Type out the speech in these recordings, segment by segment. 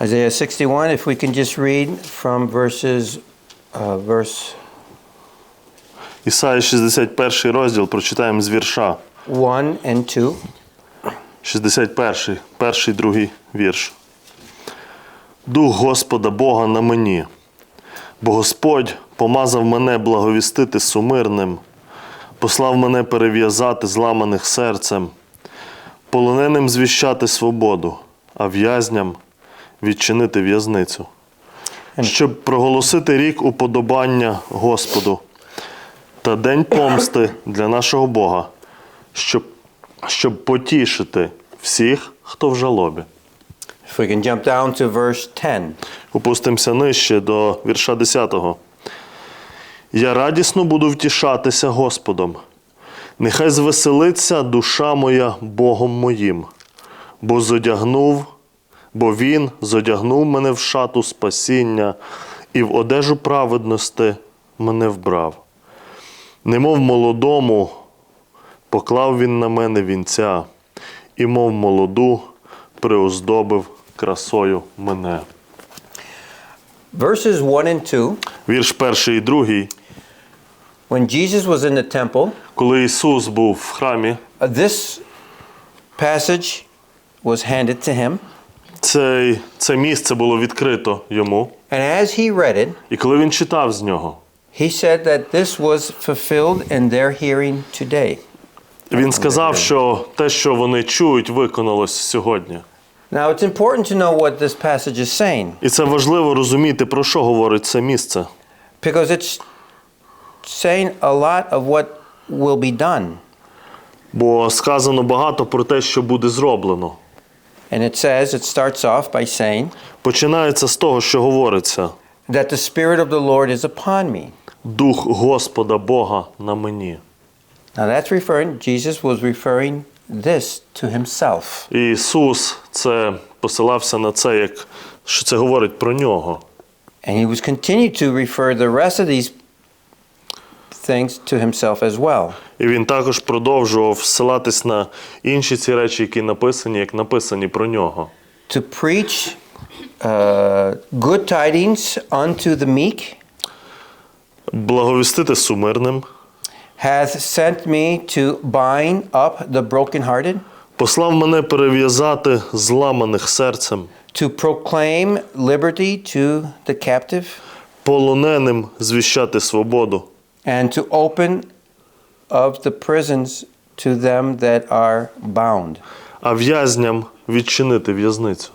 Isaiah 61, if we can just read from verses, uh, verse Ісая 61 розділ прочитаємо з вірша. 1 and 2. 61, перший, другий вірш. Дух Господа Бога на мені, бо Господь помазав мене благовістити сумирним, послав мене перев'язати зламаних серцем, полоненим звіщати свободу, а в'язням відчинити в'язницю, щоб проголосити рік уподобання Господу та день помсти для нашого Бога, щоб, щоб потішити всіх, хто в жалобі. If we can jump down to verse 10. Опустимося нижче до вірша 10. Я радісно буду втішатися Господом. Нехай звеселиться душа моя Богом моїм, бо зодягнув, бо Він зодягнув мене в шату спасіння і в одежу праведності мене вбрав. Немов молодому поклав він на мене вінця, і мов молоду приоздобив красою мене. Verses 1 and 2. Вірш перший і другий. When Jesus was in the temple, Коли Ісус був в храмі, uh, this passage was handed to him. Це, це місце було відкрито йому. And as he read it, І коли він читав з нього, he said that this was fulfilled in their hearing today. він сказав, що те, що вони чують, виконалось сьогодні. Now, it's important to know what this passage is saying І це важливо розуміти, про що говорить це місце. because it's saying a lot of what will be done. Бо сказано багато про те, що буде зроблено. And it says, it starts off by saying Починається з того, що говориться: that the Spirit of the Lord is upon me. Дух Господа Бога на мені. Now, that's referring, Jesus was referring this to himself. І Ісус це посилався на це, як що це говорить про нього. And he was continued to refer the rest of these things to himself as well. І він також продовжував ссилатись на інші ці речі, які написані, як написані про нього. To preach uh, good tidings unto the meek. Благовістити сумирним, hath sent me to bind up the brokenhearted, послав мене перев'язати зламаних серцем, to proclaim liberty to the captive, полоненим звіщати свободу, and to open of the prisons to them that are bound. а в'язням відчинити в'язницю.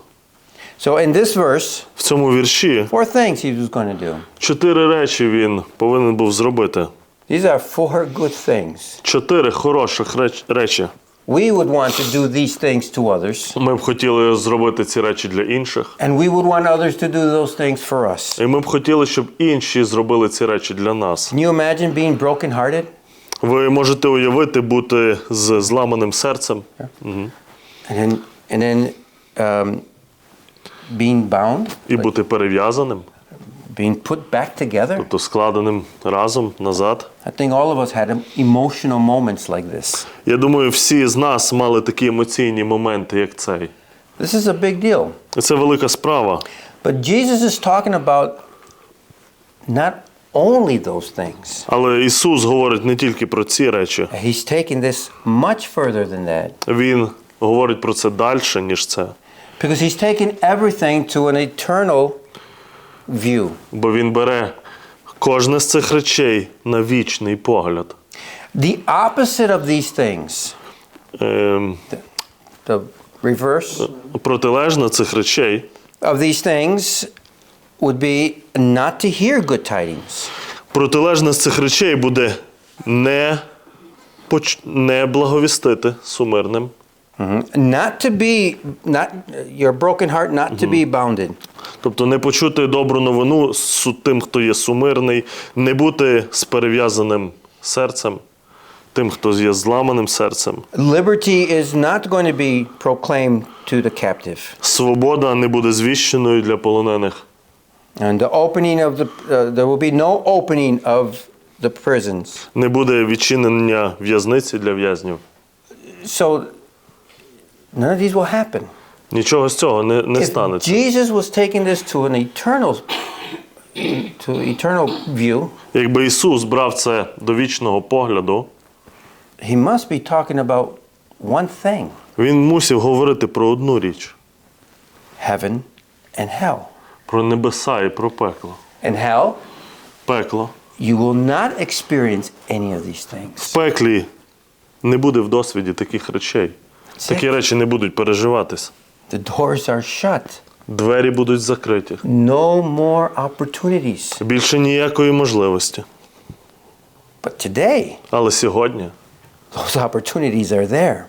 So in this verse, В цьому вірші four things he was going to do. чотири речі він повинен був зробити. These are four good things. Чотири хороших реч- речі. We would want to do these things to others, Ми б хотіли зробити ці речі для інших. and we would want others to do those things for us. І ми б хотіли, щоб інші зробили ці речі для нас. Can you imagine being brokenhearted Ви можете уявити бути з зламаним серцем and then and then um, being bound, і бути перев'язаним, being put back together? тобто складеним разом назад. I think all of us had emotional moments like this. Я думаю, всі з нас мали такі емоційні моменти, як цей. This is a big deal. І Це велика справа. But Jesus is talking about not only those things. Але Ісус говорить не тільки про ці речі, He's taking this much further than that. Він говорить про це далі, ніж це. Because he's taken everything to an eternal view. Бо Він бере кожне з цих речей на вічний погляд. The opposite of these things, Ем, the reverse протилежно цих речей of these things would be not to hear good tidings, Протилежне з цих речей буде не, поч... не благовістити сумирним, not to be not your broken heart not to be bounded, тобто не почути добру новину з тим, хто є сумирний, не бути з перев'язаним серцем, тим, хто є зламаним серцем. Liberty is not going to be proclaimed to the captive. Свобода не буде звіщеною для полонених. And the opening of the, uh, there will be no opening of the prisons. Не буде відчинення в'язниці для в'язнів. So none of these will happen. Нічого з цього не, не станеться. Jesus was taking this to an eternal to eternal view, Якби Ісус брав це до вічного погляду, he must be talking about one thing, він мусив говорити про одну річ: heaven and hell. про небеса і про пекло. In hell, Пекло. you will not experience any of these things. В пеклі не буде в досвіді таких речей. Такі речі не будуть переживатись. The doors are shut. Двері будуть закриті. No more opportunities. Більше ніякої можливості. But today, Але сьогодні those opportunities are there.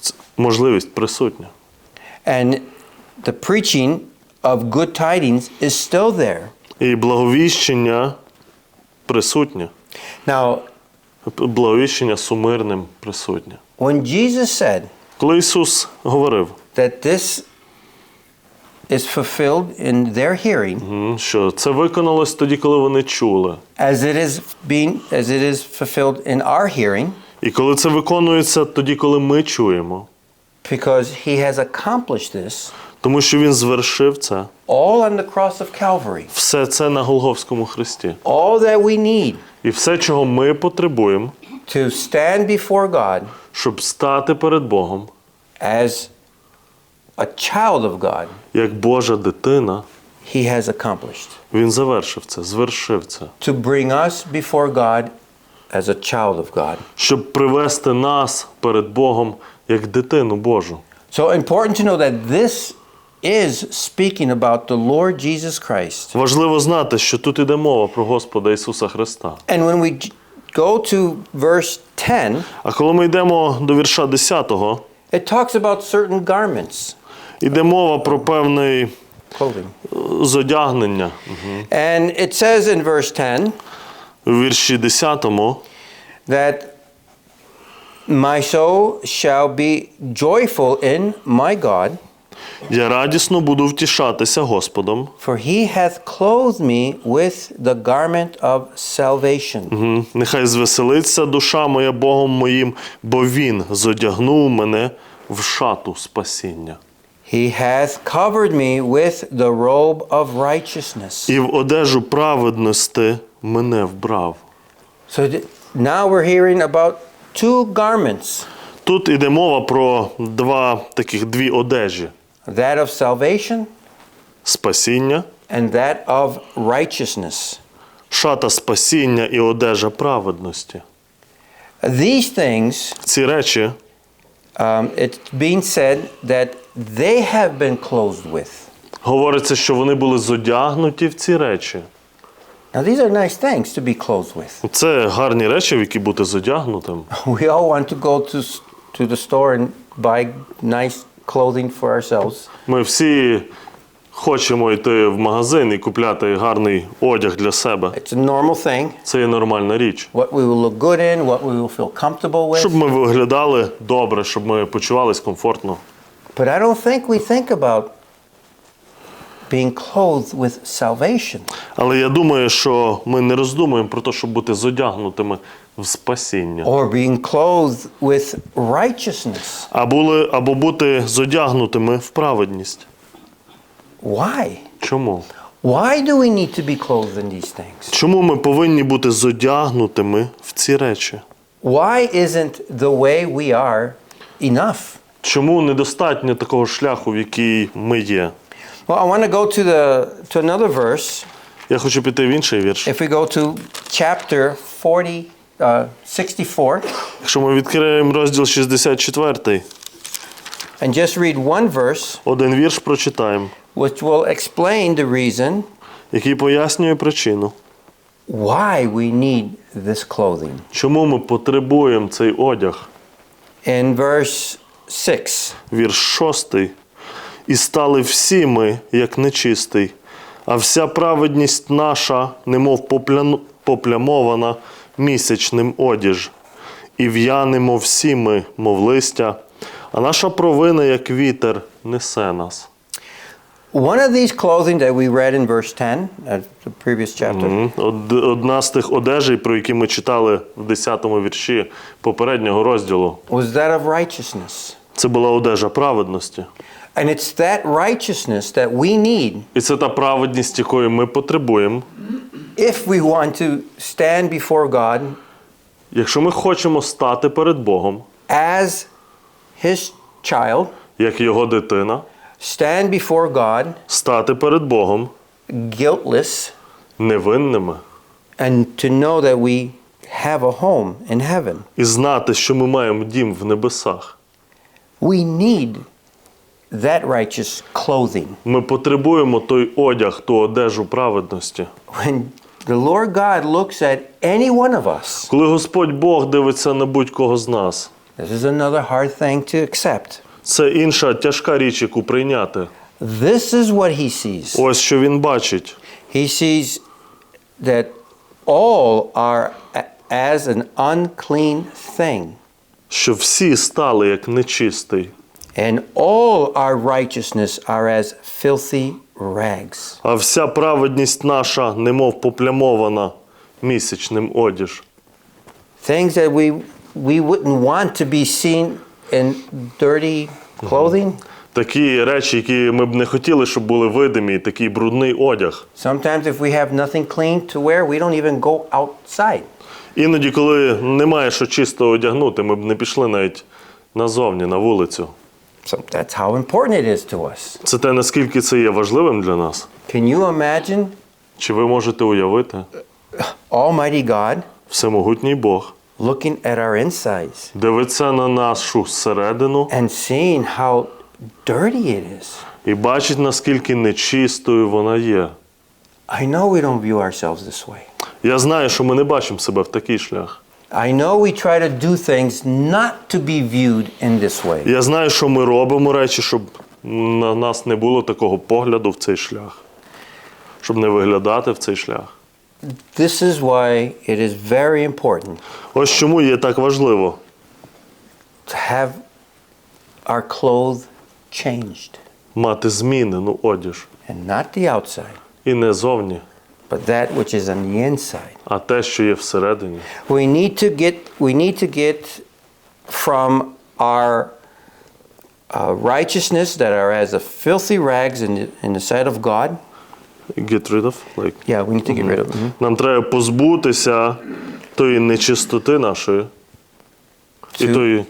ц- можливість присутня. And the preaching of good tidings is still there. І благовіщення присутнє. Now, Благовіщення сумирним присутнє. When Jesus said Коли Ісус говорив, that this is fulfilled in their hearing, що це виконалось тоді, коли вони чули. as it is being as it is fulfilled in our hearing, І коли це виконується тоді, коли ми чуємо, because he has accomplished this тому що Він звершив це, all on the cross of Calvary. все це на Голговському хресті. All that we need І все, чого ми потребуємо, to stand before God щоб стати перед Богом, as a child of God, як Божа дитина, he has accomplished. Він завершив це, звершив це, To bring us before God as a child of God. щоб привести нас перед Богом як дитину Божу. So important to know that this is speaking about the Lord Jesus Christ. Важливо знати, що тут іде мова про Господа Ісуса Христа. And when we go to verse 10, А коли ми йдемо до вірша 10, it talks about certain garments, йде мова про певне clothing. зодягнення. And it says in verse 10 У вірші 10 that my soul shall be joyful in my God, я радісно буду втішатися Господом. for he hath clothed me with the garment of salvation. Мгм. Нехай звеселиться душа моя Богом моїм, бо Він зодягнув мене в шату спасіння. He hath covered me with the robe of righteousness. І в одежу праведності мене вбрав. So now we're hearing about two garments Тут іде мова про два таких дві одежі: that of salvation спасіння, and that of righteousness. шата спасіння і одежа праведності. These things, Ці речі um, it's being said that they have been clothed with. говориться, що вони були зодягнуті в ці речі. Now, these are nice things to be clothed with. Це гарні речі, в які бути зодягнутим. We all want to go to, s- to the store and buy nice clothing for ourselves. Ми всі хочемо йти в магазин і купляти гарний одяг для себе. It's a normal thing. Це є нормальна річ. What we will look good in, what we will feel comfortable with. Щоб ми виглядали добре, щоб ми почувались комфортно. But I don't think we think about being clothed with salvation. Але я думаю, що ми не роздумуємо про те, щоб бути зодягнутими в спасіння. or being clothed with righteousness. А були, або бути зодягнутими в праведність. Why? Чому? Why do we need to be clothed in these things? Чому ми повинні бути зодягнутими в ці речі? Why isn't the way we are enough? Чому недостатньо такого шляху, в який ми є? Well, I want to go to the to another verse. Я хочу піти в інший вірш. If we go to chapter 40 uh, 64 Якщо ми відкриємо розділ 64, and just read one verse один вірш прочитаємо, which will explain the reason який пояснює причину, why we need this clothing. чому ми потребуємо цей одяг. In verse 6 Вірш 6. І стали всі ми, як нечистий, а вся праведність наша, немов попляну- поплямована місячним одіж. І в'янемо всі ми, мов листя, а наша провина, як вітер, несе нас. One of these clothing that we read in verse 10, uh, the previous chapter, М. Од- Одна з тих одежей, про які ми читали в 10 вірші попереднього розділу, was that of righteousness. це була одежа праведності. And it's that righteousness that we need І це та праведність, якої ми потребуємо. If we want to stand before God Якщо ми хочемо стати перед Богом, as His child, як його дитина, stand before God стати перед Богом guiltless, невинними and to know that we have a home in heaven. і знати, що ми маємо дім в небесах. We need that righteous clothing. Ми потребуємо той одяг, ту одежу праведності. When the Lord God looks at any one of us, Коли Господь Бог дивиться на будь-кого з нас, this is another hard thing to accept. це інша тяжка річ, яку прийняти. This is what he sees. Ось що він бачить. He sees that all are as an unclean thing, що всі стали як нечистий, and all our righteousness are as filthy rags. а вся праведність наша, немов поплямована місячним одіж. Things that we we wouldn't want to be seen in dirty clothing. Такі речі, які ми б не хотіли, щоб були видимі, такий брудний одяг. Sometimes if we have nothing clean to wear, we don't even go outside. Іноді, коли немає що чисто одягнути, ми б не пішли навіть назовні, на вулицю. So that's how important it is to us. Це те, наскільки це є важливим для нас. Can you imagine Чи ви можете уявити Almighty God всемогутній Бог looking at our insides дивиться на нашу середину and seeing how dirty it is? і бачить, наскільки нечистою вона є. I know we don't view ourselves this way. Я знаю, що ми не бачимо себе в такий шлях. I know we try to do things not to be viewed in this way. Я знаю, що ми робимо речі, щоб на нас не було такого погляду в цей шлях, щоб не виглядати в цей шлях. This is why it is very important Ось чому є так важливо to have our clothes changed мати змінену одіж. and not the outside, І не зовні, but that which is on the inside. а те, що є всередині. We need to get we need to get from our uh, righteousness that are as a filthy rags in the, in the sight of God. Get rid of, like. Yeah, we need to get rid of them. Нам треба позбутися тої нечистоти нашої і Цю- тої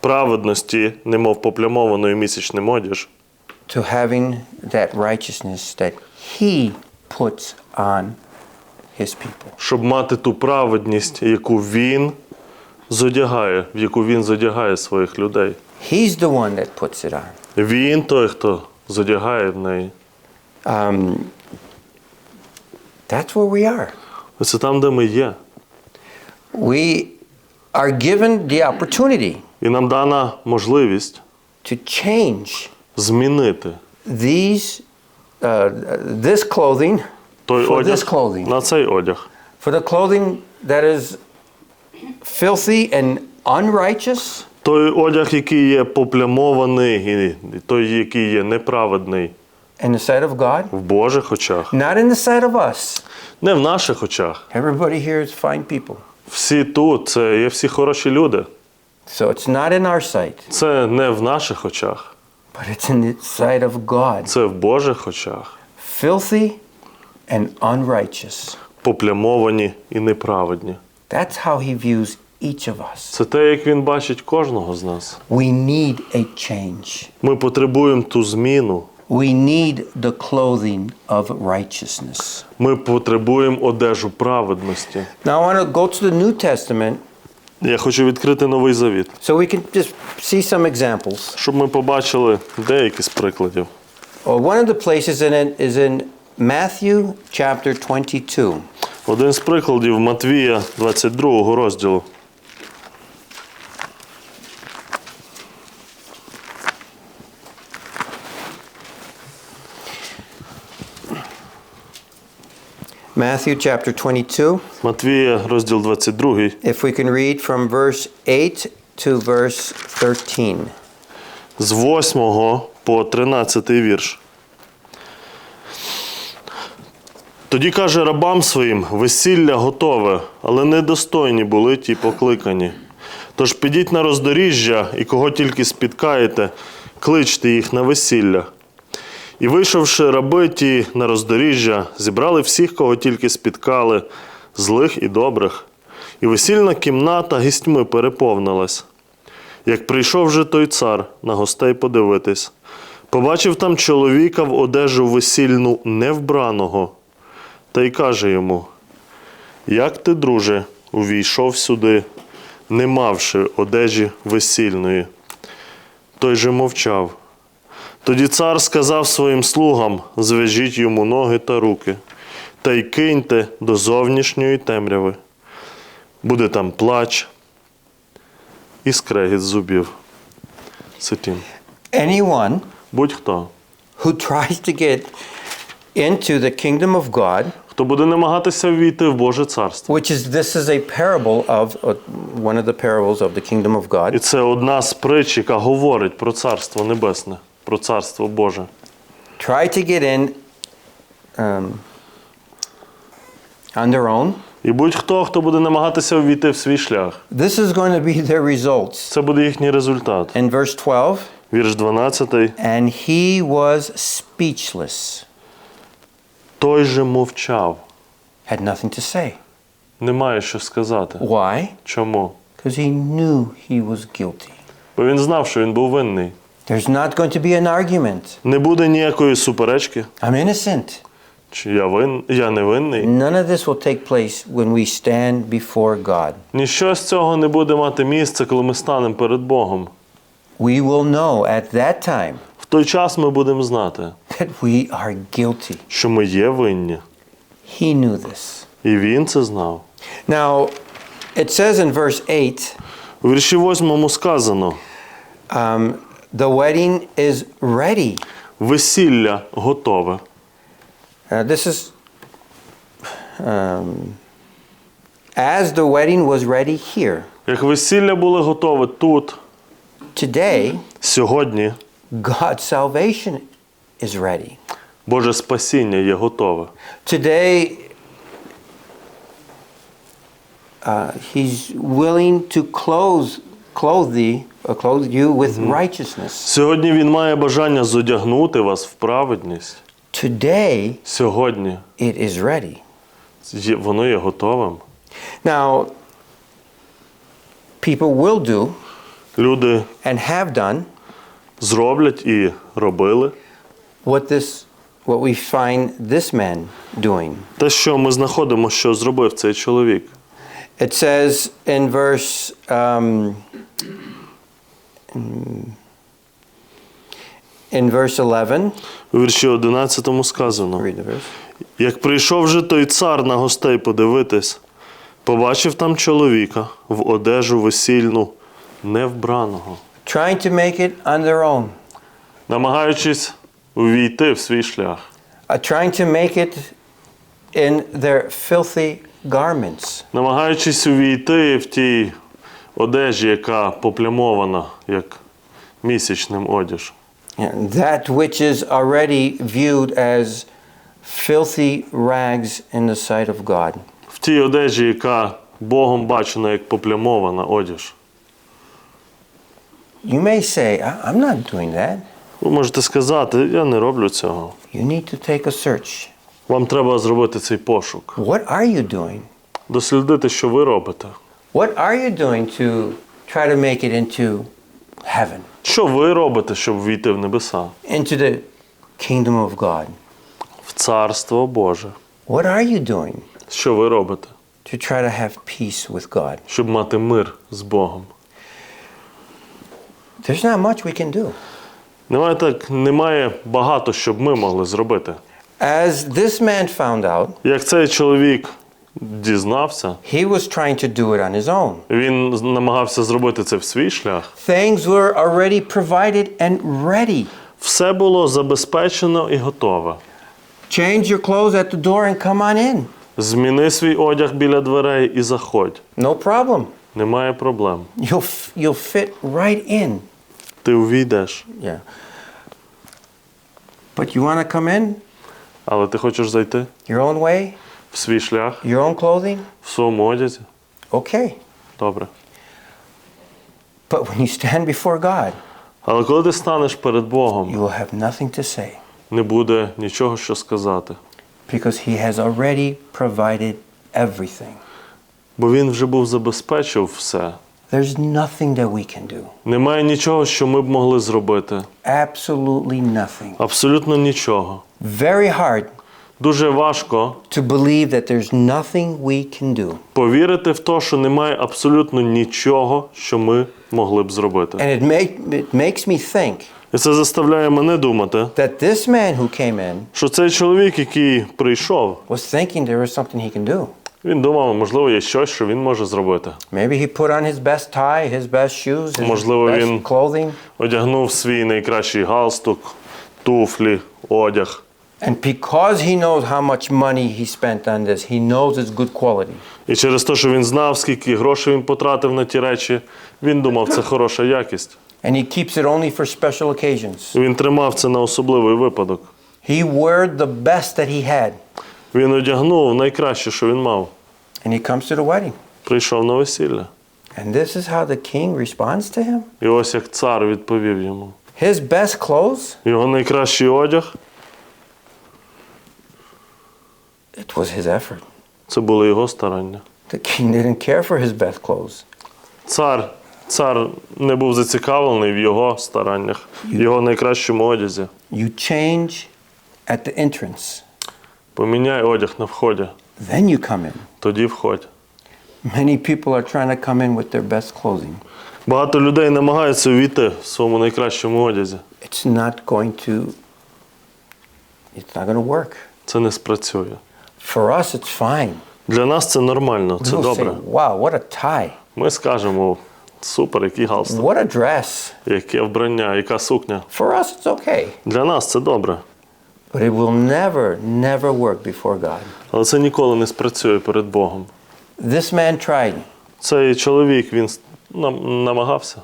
праведності, немов поплямованої місячним одіж, To having that righteousness that He puts on His people. щоб мати ту праведність, яку він зодягає, в яку він зодягає своїх людей. He's the one that puts it on. Він той, хто зодягає в неї. Um, that's where we are. Це там, де ми є. We are given the opportunity І нам дана можливість to change змінити these uh, this clothing той for this одяг clothing. на цей одяг. For the clothing that is filthy and unrighteous, Той одяг, який є поплямований, і той, який є неправедний in the sight of God, в Божих очах, not in the sight of us. не в наших очах. Everybody here is fine people. Всі тут це є всі хороші люди. So it's not in our sight, Це не в наших очах, but it's in the sight of God. це в Божих очах. Filthy and unrighteous. Поплямовані і неправедні. That's how he views each of us. Це те, як він бачить кожного з нас. We need a change. Ми потребуємо ту зміну. We need the clothing of righteousness. Ми потребуємо одежу праведності. Now I want to go to the New Testament Я хочу відкрити новий завіт, so we can just see some examples. щоб ми побачили деякі з прикладів. One of the places in it is in Matthew chapter 22. Один з прикладів Матвія 22 розділу. Matthew chapter 22. Матвія, розділ 22, If we can read from verse 8 to verse 13. з 8 по 13 вірш. Тоді каже рабам своїм: весілля готове, але недостойні були ті покликані. Тож підіть на роздоріжжя і кого тільки спіткаєте, кличте їх на весілля. І вийшовши раби ті на роздоріжжя, зібрали всіх, кого тільки спіткали, злих і добрих. І весільна кімната гістьми переповнилась. Як прийшов же той цар на гостей подивитись, побачив там чоловіка в одежу весільну невбраного, та й каже йому: Як ти, друже, увійшов сюди, не мавши одежі весільної? Той же мовчав. Тоді цар сказав своїм слугам: зв'яжіть йому ноги та руки, та й киньте до зовнішньої темряви. Буде там плач і скрегіт зубів. Ситім. Anyone Будь-хто, who tries to get into the kingdom of God, хто буде намагатися ввійти в Боже царство. which is this is a parable of uh, one of the parables of the kingdom of І це одна з притч, яка говорить про царство небесне, про царство Боже. Try to get in um, on their own. І будь-хто, хто буде намагатися ввійти в свій шлях, This is going to be their results. це буде їхній результат. In verse 12, Вірш 12. and he was speechless, Той же мовчав. had nothing to say. Немає що сказати. Why? Чому? Because he knew he was guilty. Бо він знав, що він був винний. There's not going to be an argument. Не буде ніякої суперечки. I'm innocent. Чи я вин... я не винний? None of this will take place when we stand before God. Ніщо з цього не буде мати місця, коли ми станемо перед Богом. We will know at that time В той час ми будемо знати, that we are guilty. що ми є винні. He knew this. І він це знав. Now, it says in verse 8 У вірші 8 сказано: um, the wedding is ready. весілля готове. Uh, this is um, as the wedding was ready here. Як весілля було готове тут, Today, сьогодні God's salvation is ready. Боже спасіння є готове. Today, uh, He's willing to clothe, clothe thee, or clothe you with righteousness. Сьогодні він має бажання зодягнути вас в праведність. Today, Сьогодні it is ready. є- воно є готовим. Now, people will do Люди and have done зроблять і робили what this, what we find this man doing. те, що ми знаходимо, що зробив цей чоловік. It says in verse um, in verse 11. У вірші 11 сказано: Read the verse. Як прийшов же той цар на гостей подивитись, побачив там чоловіка в одежу весільну, невбраного, Trying to make it on their own, намагаючись увійти в свій шлях, uh, trying to make it in their filthy garments. намагаючись увійти в тій одежі, яка поплямована, як місячним одяж. That which is already viewed as filthy rags in the sight of God. В тій одежі, яка Богом бачена як поплямована одяж. You may say, I'm not doing that. Ви можете сказати, я не роблю цього. You need to take a search. Вам треба зробити цей пошук, What are you doing? дослідити, що ви робите. What are you doing to try to make it into heaven, Що ви робите, щоб війти в небеса, into the kingdom of God? в царство Боже? What are you doing Що ви робите, to try to have peace with God? щоб мати мир з Богом? There's not much we can do. Немає так, немає багато, щоб ми могли зробити. As this man found out, Як цей чоловік дізнався, he was trying to do it on his own. він намагався зробити це в свій шлях. Things were already provided and ready. Все було забезпечено і готове. Change your clothes at the door and come on in. Зміни свій одяг біля дверей і заходь. No problem. Немає проблем. You'll you'll fit right in. Ти увійдеш. Yeah. But you want to come in Але ти хочеш зайти your own way, в свій шлях, your own clothing? в своєму одязі? Okay. Добре. But when you stand before God, Але коли ти станеш перед you will have nothing to say не буде нічого, що сказати. because He has already provided everything. Бо він вже був забезпечив все. There's nothing that we can do. Немає нічого, що ми б могли зробити. Absolutely nothing. Абсолютно нічого. Very hard Дуже важко to believe that there's nothing we can do. повірити в те, що немає абсолютно нічого, що ми могли б зробити. And it, make, it makes me think І це заставляє мене думати, that this man who came in що цей чоловік, який прийшов, was thinking there was something he can do. він думав, можливо, є щось, що він може зробити. Maybe he put on his best tie, his best shoes, his Можливо, best він- clothing. Одягнув свій найкращий галстук, туфлі, одяг. And because he knows how much money he spent on this, he knows it's good quality. І через те, що він знав, скільки грошей він потратив на ті речі, він думав, це хороша якість. And he keeps it only for special occasions. І Він тримав це на особливий випадок. He wore the best that he had. Він одягнув найкраще, що він мав. And he comes to the wedding. Прийшов на весілля. And this is how the king responds to him. І ось як цар відповів йому. His best clothes, Його найкращий одяг it was his effort. це було його старання. The king didn't care for his best clothes. Цар, цар не був зацікавлений в його стараннях, в його найкращому одязі. You change at the entrance, Поміняй одяг на вході, then you come in. тоді входь. Many people are trying to come in with their best clothing. Багато людей намагаються увійти в своєму найкращому одязі. It's not going to it's not going to work. Це не спрацює. For us it's fine. Для нас це нормально, це We'll say, "Wow, what a tie. Ми скажемо супер, який галстук, What a dress." яке вбрання, яка сукня. For us it's okay. Для нас це добре. But it will never never work before God. Але це ніколи не спрацює перед Богом. This man tried Цей чоловік він с- нам- намагався,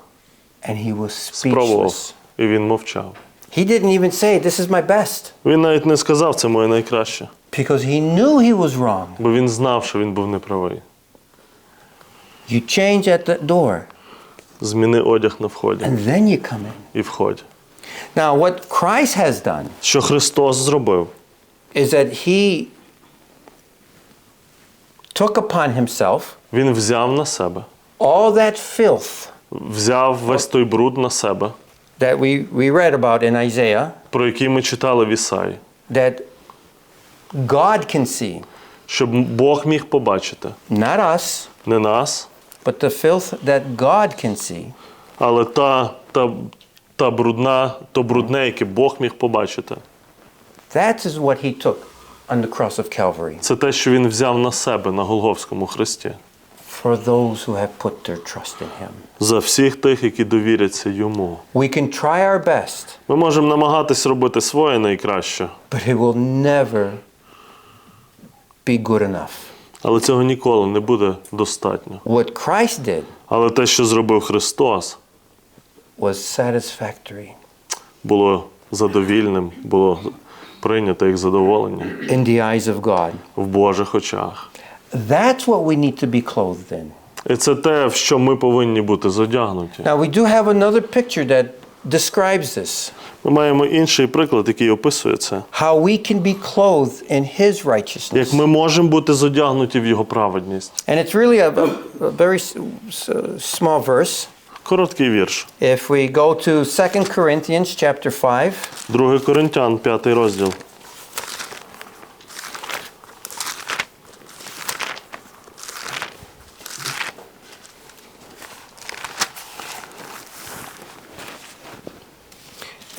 and he was спробував, speechless. і він мовчав. He didn't even say, This is my best, Він навіть не сказав це моє найкраще, because he knew he was wrong. бо він знав, що він був неправий. You change at the door, Зміни одяг на вході and then you come in. і входь. Now, what Christ has done Що Христос зробив? is that he took upon himself Він взяв на себе, all that filth взяв весь той бруд на себе, that we, we read about in Isaiah про який ми читали в Ісаї, that God can see, щоб Бог міг побачити not us, не нас, but the filth that God can see. але та, та, та брудна, то брудне, яке Бог міг побачити. That is what he took on the cross of Calvary Це те, що він взяв на себе на Голговському хресті. For those who have put their trust in him. За всіх тих, які довіряться йому. We can try our best, Ми можемо намагатись робити своє найкраще, but it will never be good enough. але цього ніколи не буде достатньо. What Christ did Але те, що зробив Христос, was satisfactory було задовільним, було прийнято як задоволення in the eyes of God. в Божих очах. That's what we need to be clothed in. І це те, в що ми повинні бути задягнуті. Now, we do have another picture that describes this Ми маємо інший приклад, який описує це. how we can be clothed in His righteousness. Як ми можемо бути задягнуті в його праведність. And it's really a, a, a very s- s- small verse. Короткий вірш. If we go to 2 Corinthians chapter 5, 2 Коринтян, 5 розділ.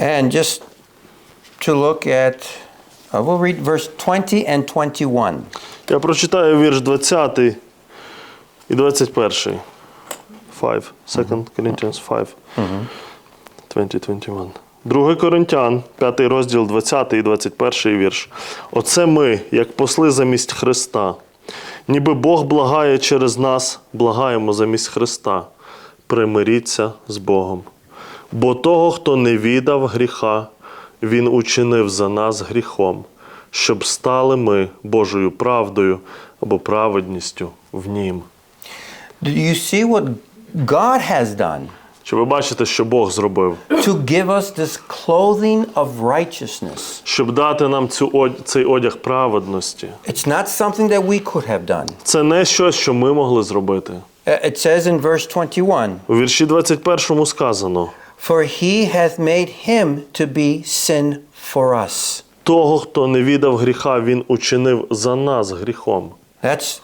And just to look at, uh, we'll read verse 20 and 21. Я прочитаю вірш 20 і 21. 5. 2 Corinthians 5. 20, 21. 2 Коринтян, 5 розділ, 20 і 21 вірш. Оце ми, як посли замість Христа. Ніби Бог благає через нас, благаємо замість Христа. Примиріться з Богом. Бо того, хто не віддав гріха, Він учинив за нас гріхом, щоб стали ми Божою правдою або праведністю в Нім. Do you see what God has done? Чи ви бачите, що Бог зробив? to give us this clothing of righteousness. Щоб дати нам цю цей одяг праведності. It's not something that we could have done. Це не щось, що ми могли зробити. Uh, It says in verse 21 У вірші 21 сказано: For he hath made him to be sin for us. того, хто не віддав гріха, він учинив за нас гріхом. That's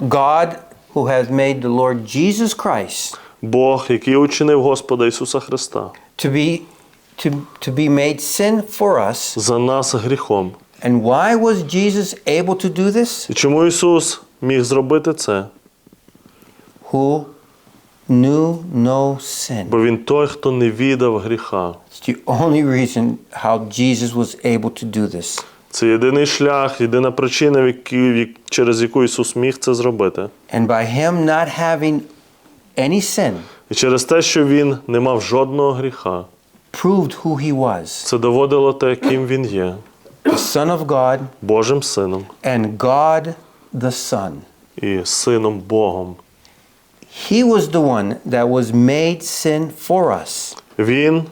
God who has made the Lord Jesus Christ Бог, який учинив Господа Ісуса Христа, to be to, to be made sin for us. за нас гріхом. And why was Jesus able to do this? І чому Ісус міг зробити це? Who knew no sin. Бо Він той, хто не віддав гріха. It's the only reason how Jesus was able to do this. Це єдиний шлях, єдина причина, в якій- через яку Ісус міг це зробити. And by him not having any sin, І через те, що Він не мав жодного гріха, proved who he was це доводило те, ким він є, the Son of God Божим Сином and God the Son. і Сином Богом. He was the one that was made sin for us, Він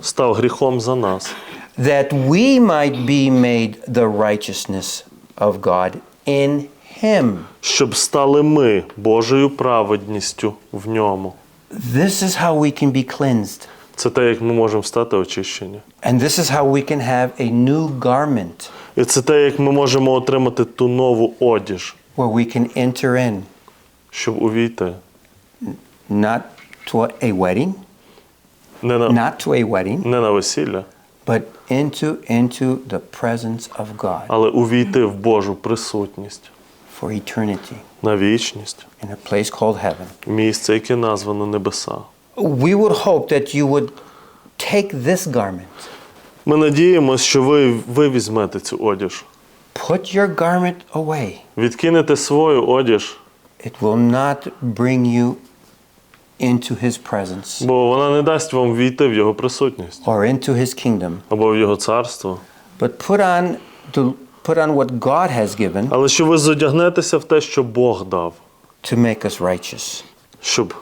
став гріхом за нас, that we might be made the righteousness of God in him. щоб стали ми Божою праведністю в ньому. This is how we can be cleansed. Це те, як ми можемо стати очищені. And this is how we can have a new garment І це те, як ми можемо отримати ту нову одіж, where we can enter in, щоб увійти. Not to a wedding, Не на, not to a wedding, не на весілля, but into into the presence of God але увійти в Божу присутність for eternity на вічність, in a place called heaven. місце, яке названо небеса. We would hope that you would take this garment, Ми надіємося, що ви, ви візьмете цю одіж, put your garment away. відкинете свою одіж, It will not bring you into his presence бо вона не дасть вам війти в його присутність or into his kingdom, або в його царство. but put on the put on what God has given Але що ви зодягнетеся в те, що Бог дав, to make us righteous. щоб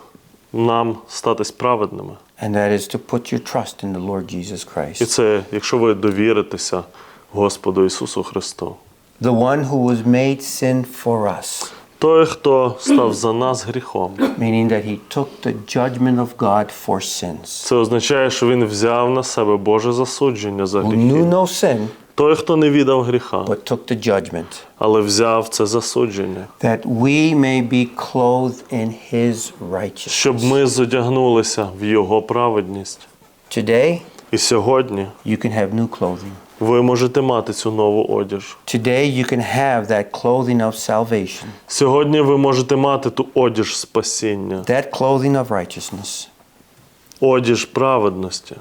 нам статись праведними. And that is to put your trust in the Lord Jesus І Christ, це, якщо ви довіритеся Господу Ісусу Христу. the one who was made sin for us, Той, хто став за нас гріхом, meaning that he took the judgment of God for sins. це означає, що Він взяв на себе Боже засудження за Who knew no sin, Той, хто не віддав гріха, but took the judgment, але взяв це засудження, that we may be clothed in his righteousness. щоб ми зодягнулися в Його праведність. Today, І сьогодні you can have new clothing. Ви можете мати цю нову одіж. Today, you can have that clothing of salvation, Сьогодні ви можете мати ту одіж спасіння, that clothing of righteousness, одіж праведності.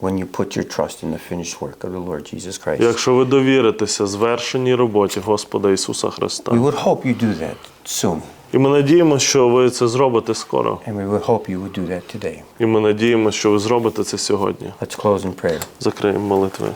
when you put your trust in the finished work of the Lord Jesus Christ. Якщо ви довіритеся звершеній роботі Господа Ісуса Христа. We would hope you do that soon, І ми надіємося, що ви це зробите скоро. and we would hope you would do that today. І ми надіємося, що ви зробите це сьогодні. Let's close in prayer. Закриємо молитви.